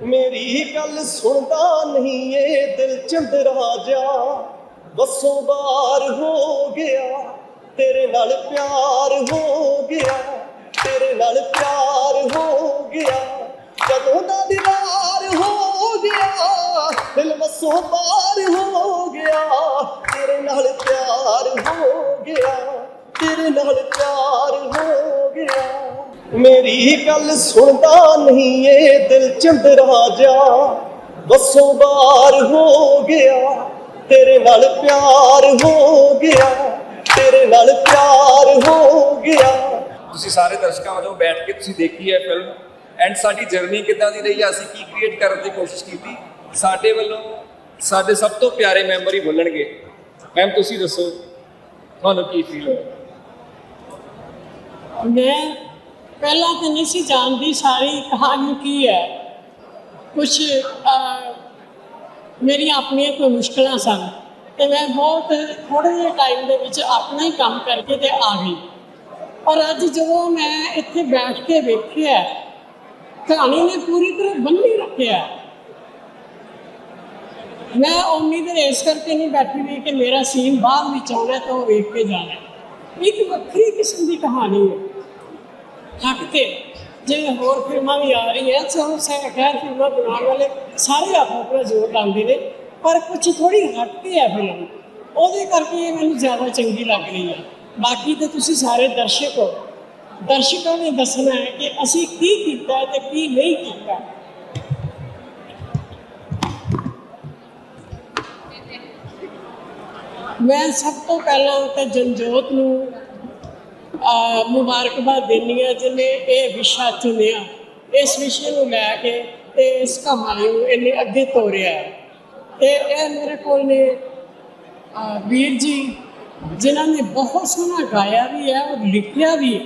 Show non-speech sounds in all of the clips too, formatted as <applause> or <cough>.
ਮੇਰੀ ਗੱਲ ਸੁਣਦਾ ਨਹੀਂ ਏ ਦਿਲ ਚੰਦਰਾ ਜਾ ਬਸੋਂ ਬਾਹਰ ਹੋ ਗਿਆ, ਤੇਰੇ ਨਾਲ ਪਿਆਰ ਹੋ ਗਿਆ, ਤੇਰੇ ਨਾਲ ਪਿਆਰ ਹੋ ਗਿਆ। ਜਦੋਂ ਦਾ ਦੀਵਾਰ ਹੋ ਗਿਆ, ਦਿਲ ਵਸੋਂ ਬਾਰ ਹੋ ਗਿਆ, ਤੇਰੇ ਨਾਲ ਪਿਆਰ ਹੋ ਗਿਆ, ਤੇਰੇ ਨਾਲ ਪਿਆਰ ਹੋ ਗਿਆ। ਮੇਰੀ ਗੱਲ ਸੁਣਦਾ ਨਹੀਂ ਏ ਦਿਲ ਚੰਦਰਾ ਜਾ ਬਸੋਂ ਬਾਹਰ ਹੋ ਗਿਆ ਤੇਰੇ ਨਾਲ ਪਿਆਰ ਹੋ ਗਿਆ ਤੇਰੇ ਨਾਲ ਪਿਆਰ ਹੋ ਗਿਆ। ਤੁਸੀਂ ਸਾਰੇ ਦਰਸ਼ਕਾਂ ਵੱਲੋਂ ਬੈਠ ਕੇ ਤੁਸੀਂ ਦੇਖੀ ਹੈ ਫਿਲਮ ਐਂਡ ਸਾਡੀ ਜਰਨੀ ਕਿੱਦਾਂ ਦੀ ਰਹੀ ਹੈ ਅਸੀਂ ਕੀ ਕ੍ਰੀਏਟ ਕਰਨ ਦੀ ਕੋਸ਼ਿਸ਼ ਕੀਤੀ? ਸਾਡੇ ਵੱਲੋਂ ਸਾਡੇ ਸਭ ਤੋਂ ਪਿਆਰੇ ਮੈਂਬਰ ਹੀ ਬੋਲਣਗੇ। ਮੈਮ ਤੁਸੀਂ ਦੱਸੋ ਤੁਹਾਨੂੰ ਕੀ ਫੀਲ ਹੋਇਆ ਮੈਂ ਪਹਿਲਾਂ ਤਾਂ ਨਹੀਂ ਸੀ ਜਾਣਦੀ ਸਾਰੀ ਕਹਾਣੀ ਕੀ ਹੈ ਕੁਝ ਮੇਰੀਆਂ ਆਪਣੀਆਂ ਕੋਈ ਮੁਸ਼ਕਲਾਂ ਸਨ ਤੇ ਮੈਂ ਬਹੁਤ ਥੋੜੇ ਜਿਹੇ ਟਾਈਮ ਦੇ ਵਿੱਚ ਆਪਣਾ ਹੀ ਕੰਮ ਕਰਕੇ ਤੇ ਆ ਗਈ ਪਰ ਅੱਜ ਜਦੋਂ ਮੈਂ ਇੱਥੇ ਬੈਠ ਕੇ ਵੇਖਿਆ ਕਹਾਣੀ ਨੇ ਪੂਰੀ ਤਰ੍ਹਾਂ ਬੰਨੀ ਰੱਖਿਆ ਮੈਂ ਉਮੀਦ ਇਸ ਕਰਕੇ ਨਹੀਂ ਬੈਠੀ ਵੀ ਕਿ ਮੇਰਾ ਸੀਨ ਬਾਅਦ ਵਿੱਚ ਆਉਣਾ ਤਾਂ ਉਹ ਵੇਖ ਕੇ ਜਾਣਾ ਇੱਕ ਵੱਖਰੀ ਕਿਸਮ ਦੀ ਕਹਾਣੀ ਹੈ ਹਟ ਕੇ। ਜਿਵੇਂ ਹੋਰ ਫਿਲਮਾਂ ਵੀ ਆ ਰਹੀਆਂ ਸੋ ਸੇ ਖੈਰ ਫਿਲਮਾਂ ਬਣਾਉਣ ਵਾਲੇ ਸਾਰੇ ਆਪੋ ਆਪਣਾ ਜ਼ੋਰ ਲਾਉਂਦੇ ਨੇ, ਪਰ ਕੁਝ ਥੋੜੀ ਹਟ ਕੇ ਹੈ ਫਿਲਮ। ਉਹਦੇ ਕਰਕੇ ਇਹ ਮੈਨੂੰ ਜ਼ਿਆਦਾ ਚੰਗੀ ਲੱਗ ਰਹੀ ਹੈ ਬਾਕੀ ਤੇ ਤੁਸੀਂ ਸਾਰੇ ਦਰਸ਼ਕ ਹੋ। ਦਰਸ਼ਕਾਂ ਨੇ ਦੱਸਣਾ ਹੈ ਕਿ ਅਸੀਂ ਕੀ ਕੀਤਾ ਤੇ ਕੀ ਨਹੀਂ ਕੀਤਾ। ਮੈਂ ਸਭ ਤੋਂ ਪਹਿਲਾਂ ਤਾਂ ਜਨਜੋਤ ਨੂੰ ਮੁਬਾਰਕਬਾਦ ਦਿੰਦੀ ਹਾਂ ਜਿਹਨੇ ਇਹ ਵਿਸ਼ਾ ਚੁਣਿਆ। ਇਸ ਵਿਸ਼ੇ ਨੂੰ ਲੈ ਕੇ ਤੇ ਇਸ ਕਹਾਣੀ ਨੂੰ ਇਹਨੇ ਅੱਗੇ ਤੋਰਿਆ। ਹੈ। ਤੇ ਇਹ ਮੇਰੇ ਕੋਲ ਨੇ ਵੀਰ ਜੀ, ਜਿਨ੍ਹਾਂ ਨੇ ਬਹੁਤ ਸੋਹਣਾ ਗਾਇਆ ਵੀ ਹੈ ਔਰ ਲਿਖਿਆ ਵੀ ਹੈ।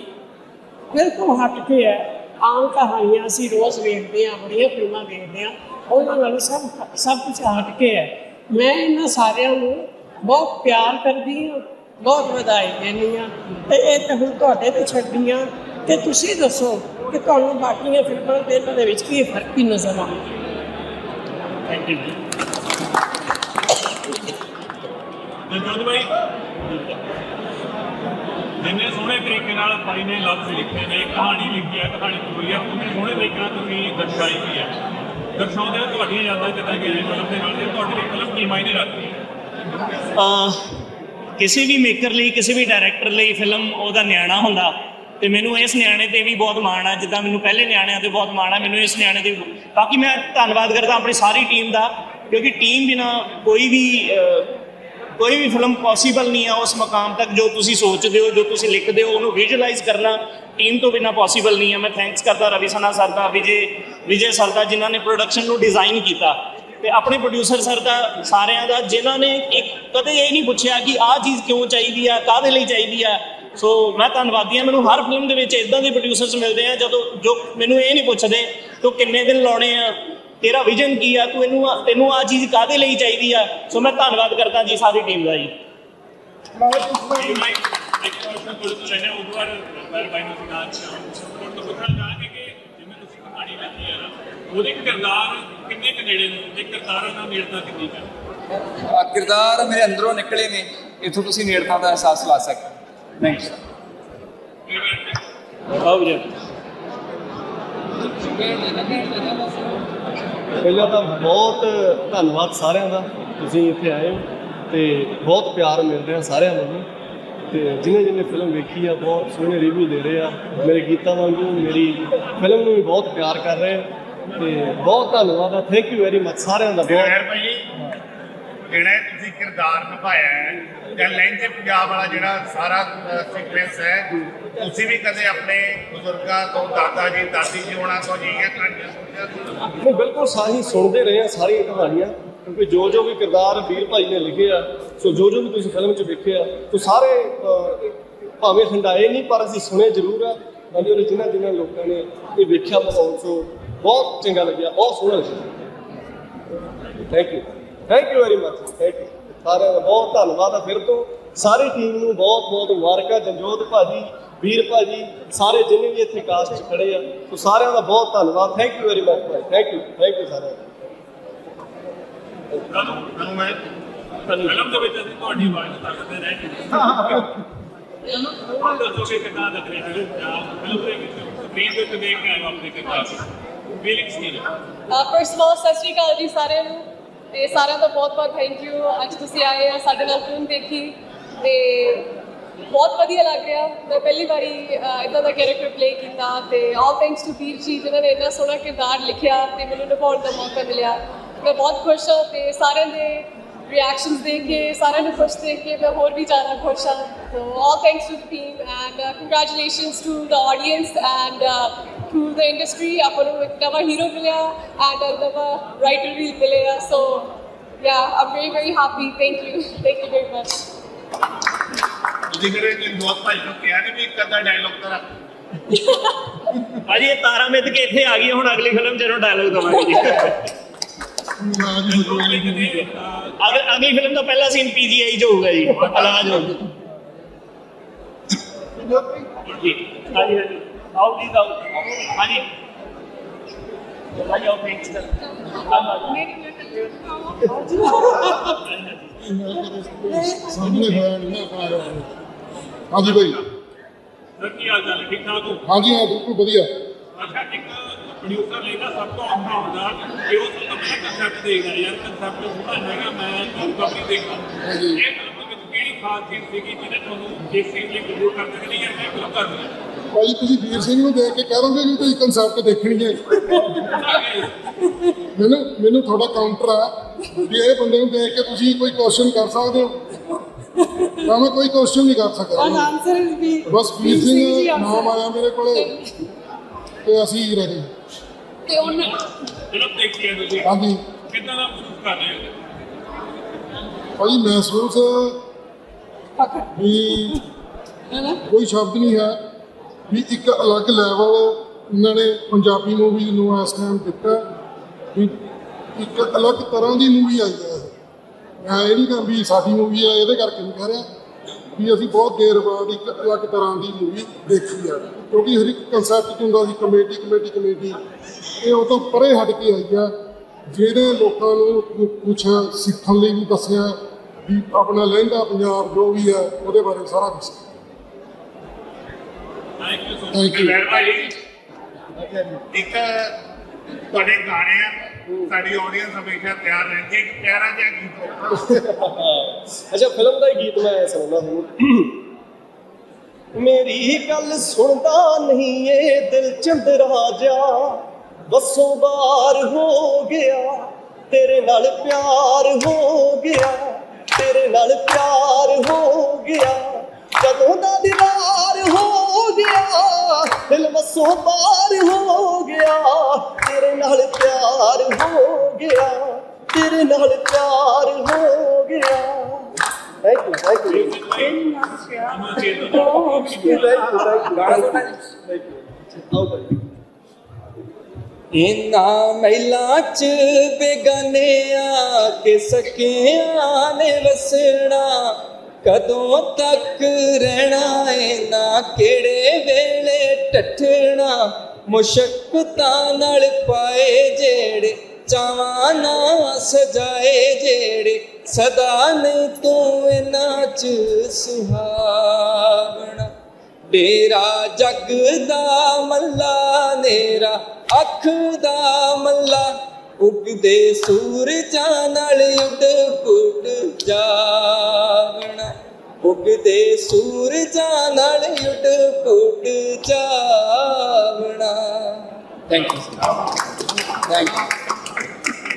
ਬਿਲਕੁਲ ਹਟ ਕੇ ਹੈ। ਆਮ ਕਹਾਣੀਆਂ ਅਸੀਂ ਰੋਜ਼ ਵੇਖਦੇ ਹਾਂ, ਬੜੀਆਂ ਫਿਲਮਾਂ ਵੇਖਦੇ ਹਾਂ। ਉਹਨਾਂ ਨਾਲੋਂ ਸਭ ਸਭ ਕੁਝ ਹਟ ਕੇ ਹੈ। ਮੈਂ ਇਹਨਾਂ ਸਾਰਿਆਂ ਨੂੰ ਬਹੁਤ ਪਿਆਰ ਕਰਦੀ ਹਾਂ। ਬਹੁਤ ਵਧਾਈ ਦਿੰਦੀ ਹਾਂ ਤੇ ਇਹ ਤਾਂ ਹੁਣ ਤੁਹਾਡੇ ਤੇ ਹਾਂ ਕਿ ਤੁਸੀਂ ਦੱਸੋ ਕਿ ਤੁਹਾਨੂੰ ਬਾਕੀਆਂ ਫਿਲਮਾਂ ਦੇ ਇਹਨਾਂ ਦੇ ਵਿੱਚ ਕੀ ਫ਼ਰਕ ਕੀ ਨਜ਼ਰ ਆਉਂਦਾ? ਥੈਂਕ ਯੂ ਜੀ। ਜੋਤ ਭਾਈ ਜਿੰਨੇ ਸੋਹਣੇ ਤਰੀਕੇ ਨਾਲ ਭਾਈ ਨੇ ਲਫ਼ਜ਼ ਲਿਖੇ ਨੇ ਕਹਾਣੀ ਲਿਖੀ ਹੈ ਕਹਾਣੀ ਪੂਰੀ ਹੈ ਉਹਨੇ ਸੋਹਣੇ ਤਰੀਕੇ ਨਾਲ ਤੁਸੀਂ ਦਰਸਾਈ ਵੀ ਹੈ। ਦਰਸਾਉਂਦੇ ਹੋ ਤੁਹਾਡੀਆਂ ਯਾਦਾਂ ਕਿੱਦਾਂ ਗਈਆਂ ਫਿਲਮ ਦੇ ਨਾਲ ਤੇ ਤੁਹਾਡੇ ਲਈ ਫਿਲਮ ਕੀ ਮਾਇਨੇ ਰੱਖਦੀ ਹੈ? ਕਿਸੇ ਵੀ ਮੇਕਰ ਲਈ, ਕਿਸੇ ਵੀ ਡਾਇਰੈਕਟਰ ਲਈ ਫਿਲਮ ਉਹਦਾ ਨਿਆਣਾ ਹੁੰਦਾ। ਤੇ ਮੈਨੂੰ ਇਸ ਨਿਆਣੇ ਤੇ ਵੀ ਬਹੁਤ ਮਾਣ ਆ। ਜਿੱਦਾਂ ਮੈਨੂੰ ਪਹਿਲੇ ਨਿਆਣਿਆਂ ਤੇ ਬਹੁਤ ਮਾਣ ਆ, ਮੈਨੂੰ ਇਸ ਨਿਆਣੇ ਤੇ ਵੀ- ਬਾਕੀ ਮੈਂ ਧੰਨਵਾਦ ਕਰਦਾ ਆਪਣੀ ਸਾਰੀ ਟੀਮ ਦਾ, ਕਿਉਂਕਿ ਟੀਮ ਬਿਨਾ ਕੋਈ ਵੀ ਕੋਈ ਵੀ ਫਿਲਮ ਪੋਸੀਬਲ ਨਹੀਂ ਆ ਉਸ ਮਕਾਮ ਤੱਕ। ਜੋ ਤੁਸੀਂ ਸੋਚਦੇ ਹੋ, ਜੋ ਤੁਸੀਂ ਲਿਖਦੇ ਹੋ, ਉਹਨੂੰ ਵਿਜ਼ੂਅਲਾਈਜ਼ ਕਰਨਾ ਟੀਮ ਤੋਂ ਬਿਨਾ ਪੋਸੀਬਲ ਨਹੀਂ ਆ। ਮੈਂ ਥੈਂਕਸ ਕਰਦਾ ਰਵੀ ਸਨਾ ਸਰ ਦਾ, ਵਿਜੇ ਵਿਜੇ ਸਰ ਦਾ, ਜਿਨ੍ਹਾਂ ਨੇ ਪ੍ਰੋਡਕਸ਼ਨ ਨੂੰ ਡਿਜ਼ਾਈਨ ਕੀਤਾ। ਤੇ ਆਪਣੇ ਪ੍ਰੋਡਿਊਸਰ ਸਰ ਦਾ ਸਾਰਿਆਂ ਦਾ ਜਿਨ੍ਹਾਂ ਨੇ ਇੱਕ ਕਦੇ ਇਹ ਨਹੀਂ ਪੁੱਛਿਆ ਕਿ ਆਹ ਚੀਜ਼ ਕਿਉਂ ਚਾਹੀਦੀ ਆ ਕਾਹਦੇ ਲਈ ਚਾਹੀਦੀ ਆ ਸੋ ਮੈਂ ਧੰਨਵਾਦੀ ਹਾਂ ਮੈਨੂੰ ਹਰ ਫਿਲਮ ਦੇ ਵਿੱਚ ਇਦਾਂ ਦੇ ਪ੍ਰੋਡਿਊਸਰਸ ਮਿਲਦੇ ਆ ਜਦੋਂ ਜੋ ਮੈਨੂੰ ਇਹ ਨਹੀਂ ਪੁੱਛਦੇ ਤੂੰ ਕਿੰਨੇ ਦਿਨ ਲਾਉਣੇ ਆ ਤੇਰਾ ਵਿਜ਼ਨ ਕੀ ਆ ਤੂੰ ਇਹਨੂੰ ਤੈਨੂੰ ਆ ਚੀਜ਼ ਕਾਹਦੇ ਲਈ ਚਾਹੀਦੀ ਆ ਸੋ ਮੈਂ ਧੰਨਵਾਦ ਕਰਦਾ ਜੀ ਸਾਰੀ ਟੀਮ ਦਾ ਜੀ ਮੈਂ ਇੱਕ ਕੁਐਸਚਨ ਤੁਹਾਡੇ ਤੋਂ ਉਹ ਵਾਰ ਮੈਂ ਨੂੰ ਸਿਖਾ ਚਾਹਾਂ ਤੋਂ ਪੁੱਛਣਾ ਚਾਹਾਂਗੇ ਕਿ ਜਿਵੇਂ ਤੁਸੀਂ ਕਹਾਣੀ ਲਿਖੀ ਹੈ ਨਾ ਉਹਦੇ ਕਿਰਦਾਰ ਕਿੰਨੇ ਕੁ ਨੇੜੇ ਨੇ? ਤੇ ਕਿਰਦਾਰਾਂ ਨਾਲ ਨੇੜਤਾ ਕਿੰਨੀ ਕੁ ਹੈ ਅਹ ਕਿਰਦਾਰ ਮੇਰੇ ਅੰਦਰੋਂ ਨਿਕਲੇ ਨੇ ਇਥੋਂ ਤੁਸੀਂ ਨੇੜਤਾ ਦਾ ਅਹਿਸਾਸ ਲਾ ਸਕਦੇ ਥੈਂਕਸ ਆਓ ਜੀ। ਪਹਿਲਾਂ ਤਾਂ ਬਹੁਤ ਧੰਨਵਾਦ ਸਾਰਿਆਂ ਦਾ ਤੁਸੀਂ ਇੱਥੇ ਆਏ ਹੋ ਤੇ ਬਹੁਤ ਪਿਆਰ ਮਿਲ ਰਿਹਾ ਸਾਰਿਆਂ ਨੂੰ ਤੇ ਜਿਨੇ ਜਿਨੇ ਫਿਲਮ ਵੇਖੀ ਆ ਬਹੁਤ ਸੋਹਣੇ ਰਿਵਿਊ ਦੇ ਰਹੇ ਆ। ਮੇਰੇ ਗੀਤਾਂ ਵਾਂਗੂ ਮੇਰੀ ਫਿਲਮ ਨੂੰ ਵੀ ਬਹੁਤ ਪਿਆਰ ਕਰ ਰਹੇ ਆ ਤੇ ਬਹੁਤ ਧੰਨਵਾਦ ਆ। ਥੈਂਕ ਯੂ ਵੈਰੀ ਮਚ ਸਾਰਿਆਂ ਦਾ ਬਹੁਤ। ਭਾਈ ਜਿਹੜਾ ਤੁਸੀਂ ਕਿਰਦਾਰ ਨਿਭਾਇਆ ਹੈ ਜਾਂ ਲਹਿੰਦੇ ਪੰਜਾਬ ਵਾਲਾ ਜਿਹੜਾ ਸਾਰਾ ਸੀਕੁਐਂਸ ਹੈ ਤੁਸੀਂ ਵੀ ਕਦੇ ਆਪਣੇ ਬਜ਼ੁਰਗਾਂ ਤੋਂ ਦਾਦਾ ਜੀ ਦਾਦੀ ਜੀ ਹੋਣਾ ਤੋਂ ਜੀ ਇਹ ਸੀ? ਨਹੀਂ ਬਿਲਕੁਲ ਸਾਹੀ ਸੁਣਦੇ ਰਹੇ ਆ ਸਾਰੀਆਂ ਕਹਾਣੀਆਂ। ਕਿਉਂਕਿ ਜੋ ਜੋ ਵੀ ਕਿਰਦਾਰ ਵੀਰ ਭਾਈ ਨੇ ਲਿਖੇ ਆ ਸੋ ਜੋ ਜੋ ਵੀ ਤੁਸੀਂ ਫਿਲਮ 'ਚ ਵੇਖਿਆ ਉਹ ਸਾਰੇ ਭਾਵੇਂ ਹੰਡਾਏ ਨਹੀਂ ਪਰ ਅਸੀਂ ਸੁਣੇ ਜ਼ਰੂਰ ਆ। ਹਾਂਜੀ ਔਰ ਜਿਨ੍ਹਾਂ ਜਿਨ੍ਹਾਂ ਲੋਕਾਂ ਨੇ ਇਹ ਵੇਖਿਆ ਮਾਹੌਲ ਸੋ ਬਹੁਤ ਚੰਗਾ ਲੱਗਿਆ ਬਹੁਤ ਸੋਹਣਾ ਲੱਗਿਆ। Thank you thank you very much thank you ਸਾਰਿਆਂ ਦਾ ਬਹੁਤ ਧੰਨਵਾਦ ਆ ਫਿਰ ਤੋਂ। ਸਾਰੀ ਟੀਮ ਨੂੰ ਬਹੁਤ ਬਹੁਤ ਮੁਬਾਰਕਾਂ। ਜੰਜੋਤ ਭਾਜੀ ਵੀਰ ਭਾਜੀ ਸਾਰੇ ਜਿੰਨੇ ਵੀ ਇੱਥੇ ਕਾਸਟ 'ਚ ਖੜੇ ਆ ਸੋ ਸਾਰਿਆਂ ਦਾ ਬਹੁਤ ਧੰਨਵਾਦ। ਥੈਂਕ ਯੂ ਵੈਰੀ ਮਚ ਭਾਈ। ਥੈਂਕ ਯੂ ਥੈਂਕ ਯੂ ਸਾਰਿਆਂ ਦਾ। ਤੁਹਾਨੂੰ ਮੈਂ ਫਿਲਮ ਦੇ ਵਿੱਚ ਅਸੀਂ ਤੁਹਾਡੀ ਆਵਾਜ਼ ਸੁਣਦੇ ਰਹੇ ਹਾਂ। ਦੱਸੋਗੇ ਕਿੰਨਾ ਲੱਗ ਰਿਹਾ ਹੈ ਫਿਲਮ ਸਕਰੀਨ ਦੇ ਦੇਖ ਕੇ ਆਏ ਆਪਣੇ ਕਿਰਦਾਰ ਫੀਲਿੰਗਸ ਕੀ ਨੇ ਫਰਸਟ ਆਫ ਆਲ ਸਤਿ ਸ਼੍ਰੀ ਅਕਾਲ ਜੀ ਸਾਰਿਆਂ ਨੂੰ। ਤੇ ਸਾਰਿਆਂ ਦਾ ਬਹੁਤ ਬਹੁਤ ਥੈਂਕ ਯੂ ਅੱਜ ਤੁਸੀਂ ਆਏ ਆ, ਸਾਡੇ ਨਾਲ ਫਿਲਮ ਦੇਖੀ। ਤੇ ਬਹੁਤ ਵਧੀਆ ਲੱਗ ਰਿਹਾ। ਮੈਂ ਪਹਿਲੀ ਵਾਰੀ ਇਦਾਂ ਦਾ ਕੈਰੈਕਟਰ ਪਲੇ ਕੀਤਾ। ਤੇ ਆਲ ਥੈਂਕਸ ਟੂ ਵੀਰ ਜੀ, ਜਿਨ੍ਹਾਂ ਨੇ ਇੰਨਾ ਸੋਹਣਾ ਕਿਰਦਾਰ ਲਿਖਿਆ ਤੇ ਮੈਨੂੰ ਨਿਭਾਉਣ ਦਾ ਮੌਕਾ ਮਿਲਿਆ। ਮੈਂ ਬਹੁਤ ਖੁਸ਼ ਹਾਂ ਤੇ ਸਾਰਿਆਂ ਦੇ ਰਿਐਕਸ਼ਨਸ ਦੇਖ ਕੇ ਸਾਰਿਆਂ ਨੂੰ ਖੁਸ਼ ਦੇਖ ਕੇ ਮੈਂ ਹੋਰ ਵੀ ਜ਼ਿਆਦਾ ਖੁਸ਼ ਹਾਂ so all thanks to the team and congratulations to the audience and to the industry ਆਪਾਂ ਨੂੰ ਇੱਕ ਨਵਾਂ ਹੀਰੋ ਮਿਲਿਆ ਐਂਡ ਨਵਾਂ ਰਾਈਟਰ ਵੀ ਮਿਲਿਆ so yeah I'm very very happy thank you thank you very much ਤੁਸੀਂ ਮੇਰੇ ਦੋਸਤ ਭਾਈ ਨੂੰ ਕਿਹਾ ਨਹੀਂ ਵੀ ਇੱਕ ਅੱਧਾ ਡਾਇਲੌਗ ਕਰਾ <laughs> ਭਾਜੀ ਇਹ ਤਾਰਾ ਮਿੱਧ ਕੇ ਇੱਥੇ ਆ ਗਈ ਹੁਣ ਅਗਲੀ ਫਿਲਮ 'ਚ ਇਹਨੂੰ ਡਾਇਲੋਗ ਦਵਾਂਗੇ ਅਗਲੀ ਫਿਲਮ ਦਾ ਪਹਿਲਾ ਸੀਨ ਪੀਜੀਆਈ 'ਚ ਹੋਊਗਾ ਜੀ ਇਲਾਜ ਹੋਊਗਾ ਜੀ ਹਾਂਜੀ ਹਾਂਜੀ। ਆਓ ਪਲੀਜ਼ ਆਓ ਹਾਂਜੀ। ਭਾਈ ਆਓ ਥੈਂਕਸ ਸਾਹਮਣੇ ਹੋਇਆ ਨਹੀਂ ਨਾ ਪਾਇਆ ਹਾਂਜੀ ਭਾਈ। ਕੀ ਹਾਲ ਚਾਲ ਠੀਕ ਠਾਕ ਹੋ? ਹਾਂਜੀ ਹਾਂ ਬਿਲਕੁਲ ਵਧੀਆ। ਅੱਛਾ ਇੱਕ ਪ੍ਰੋਡਿਊਸਰ ਲਈ ਨਾ ਸਭ ਤੋਂ ਔਖਾ ਹੁੰਦਾ ਕਿ ਉਹ ਸਭ ਤੋਂ ਪਹਿਲਾਂ ਕਨਸੈਪਟ ਦੇਖਦਾ ਯਾਰ ਕਨਸੈਪਟ ਸੁਣਾ ਹੈਗਾ ਮੈਂ ਕਾਪੀ ਦੇਖਦਾ ਹਾਂਜੀ। ਇਹ ਫਿਲਮ ਦੇ ਵਿੱਚ ਕਿਹੜੀ ਖਾਸ ਚੀਜ਼ ਸੀਗੀ ਜਿਹਨੇ ਤੁਹਾਨੂੰ ਇਸ ਚੀਜ਼ ਲਈ ਕਬੂਲ ਕਰ ਦਿੱਤੀ ਨਹੀਂ ਯਾਰ ਮੈਂ ਫਿਲਮ ਕਰ ਦਿੰਦਾ ਭਾਈ ਤੁਸੀਂ ਵੀਰ ਸਿੰਘ ਨੂੰ ਦੇਖ ਕੇ ਕਹਿ ਦੋਗੇ ਕਿ ਤੁਸੀਂ ਕਨਸੈਪਟ ਦੇਖਣੀ ਹੈ। ਮੈਨੂੰ ਮੈਨੂੰ ਤੁਹਾਡਾ ਕਾਊਂਟਰ ਆ ਵੀ ਇਹ ਬੰਦੇ ਨੂੰ ਦੇਖ ਕੇ ਤੁਸੀਂ ਕੋਈ ਕੁਐਸਚਨ ਕਰ ਸਕਦੇ ਹੋ। ਮੈਂ ਕੋਈ ਕੁਐਸਚਨ ਨਹੀਂ ਕਰ ਸਕਦਾ। ਆਨਸਰ ਇਜ਼ ਵੀ ਬਸ ਵੀਰ ਸਿੰਘ ਨਾਮ ਆਇਆ ਮੇਰੇ ਕੋਲੇ ਤੇ ਅਸੀਂ ਰੈਡੀ ਤੇ ਉਹਨੇ ਫਿਲਮ ਦੇਖੀ ਹੈ ਤੁਸੀਂ। ਹਾਂਜੀ। ਕਿੱਦਾਂ ਦਾ ਮਹਿਸੂਸ ਕਰ ਰਹੇ ਹੋ? ਭਾਈ ਮਹਿਸੂਸ ਵੀ ਕੋਈ ਸ਼ਬਦ ਨਹੀਂ ਹੈ ਵੀ ਇੱਕ ਅਲੱਗ ਲੈਵਲ ਇਹਨਾਂ ਨੇ ਪੰਜਾਬੀ ਮੂਵੀ ਨੂੰ ਇਸ ਟਾਈਮ ਦਿੱਤਾ ਵੀ ਇੱਕ ਅਲੱਗ ਤਰ੍ਹਾਂ ਦੀ ਮੂਵੀ ਆਈ ਹੈ ਇਹ। ਮੈਂ ਇਹ ਨਹੀਂ ਕਹਿੰਦਾ ਵੀ ਸਾਡੀ ਮੂਵੀ ਹੈ ਇਹਦੇ ਕਰਕੇ ਨਹੀਂ ਕਹਿ ਰਿਹਾ। ਵੀ ਅਸੀਂ ਬਹੁਤ ਦੇਰ ਬਾਅਦ ਇੱਕ ਅਲੱਗ ਤਰ੍ਹਾਂ ਦੀ ਮੂਵੀ ਦੇਖੀ ਹੈ ਕਿਉਂਕਿ ਹਰ ਇੱਕ ਕਨਸੈਪਟ ਹੁੰਦਾ ਸੀ ਕਮੇਡੀ ਕਮੇਡੀ ਕਮੇਡੀ ਇਹ ਉਹ ਤੋਂ ਪਰੇ ਹਟ ਕੇ ਆਈ ਹੈ ਜਿਹੜੇ ਲੋਕਾਂ ਨੂੰ ਕੁਝ ਸਿੱਖਣ ਲਈ ਵੀ ਦੱਸਿਆ ਵੀ ਆਪਣਾ ਲਹਿੰਦਾ ਪੰਜਾਬ ਜੋ ਵੀ ਹੈ ਉਹਦੇ ਬਾਰੇ ਸਾਰਾ ਦੱਸਿਆ। Thank you. ਮਚ ਭਾਈ ਇੱਕ ਤੁਹਾਡੇ ਗਾਣੇ ਆ ਸਾਡੀ ਆਡੀਅנס ਹਮੇਸ਼ਾ ਤਿਆਰ ਰਹਿੰਦੀ ਹੈ ਇੱਕ ਪਿਆਰਾ ਜਿਹਾ ਗੀਤ ਅੱਛਾ, ਫਿਲਮ ਦਾ ਹੀ ਗੀਤ ਮੈਂ ਸੁਣਾਉਂਦਾ ਤੁਹਾਨੂੰ ਮੇਰੀ ਗੱਲ ਸੁਣਦਾ ਨਹੀਂ ਏ ਦਿਲ ਚੰਦਰਾ ਜਾ ਬਸੋਂ ਬਾਹਰ ਹੋ ਗਿਆ, ਤੇਰੇ ਨਾਲ ਪਿਆਰ ਹੋ ਗਿਆ। ਤੇਰੇ ਨਾਲ ਪਿਆਰ ਹੋ ਗਿਆ, ਜਦੋਂ ਦਾ ਦੀਵਾਰ ਹੋ ਗਿਆ, ਦਿਲ ਵਸੋਂ ਬਾਰ ਹੋ ਗਿਆ। ਤੇਰੇ ਤੇਰੇ ਨਾਲ ਪਿਆਰ ਹੋ ਗਿਆ। ਥੈਂਕ ਯੂ ਥੈਂਕ ਯੂ ਤੁਹਾਨੂੰ ਚੇਤ ਥੈਂਕ ਯੂ ਥੈਂਕ ਯੂ ਆਓ ਭਾਈ ਇਨਾ ਮਹਿਲਾਂ ਚ ਬੇਗਾਨਿਆਂ ਕੇ ਸਕਿਆਂ ਨੇ ਵਸਣਾ। ਕਦੋਂ ਤੱਕ ਰਹਿਣਾ ਏ ਕਿਹੜੇ ਵੇਲੇ ਟੱਠਣਾ ਮੁਸ਼ਕਤਾਂ ਨਾਲ ਪਾਏ ਜਿਹੜੇ ਚਾਵਾਂ ਨਾ ਸਜਾਏ ਜਿਹੜੇ ਸਦਾ ਨੇ ਤੂੰ ਇਹਨਾਂ ਚ ਸੁਹਾਵਣਾ। ਡੇਰਾ ਜਗ ਦਾ ਮੱਲਾ ਨੇਰਾ ਅੱਖ ਦਾ ਮੱਲਾ ਉਗਦੇ ਸੂਰਜਾਂ ਨਾਲ ਉੱਡ ਪੁੱਡ ਜਾਵਣਾ। ਉਗਦੇ ਸੂਰਜਾਂ ਨਾਲ ਉੱਡ ਪੁੱਡ ਜਾਵਣਾ। Thank you thank you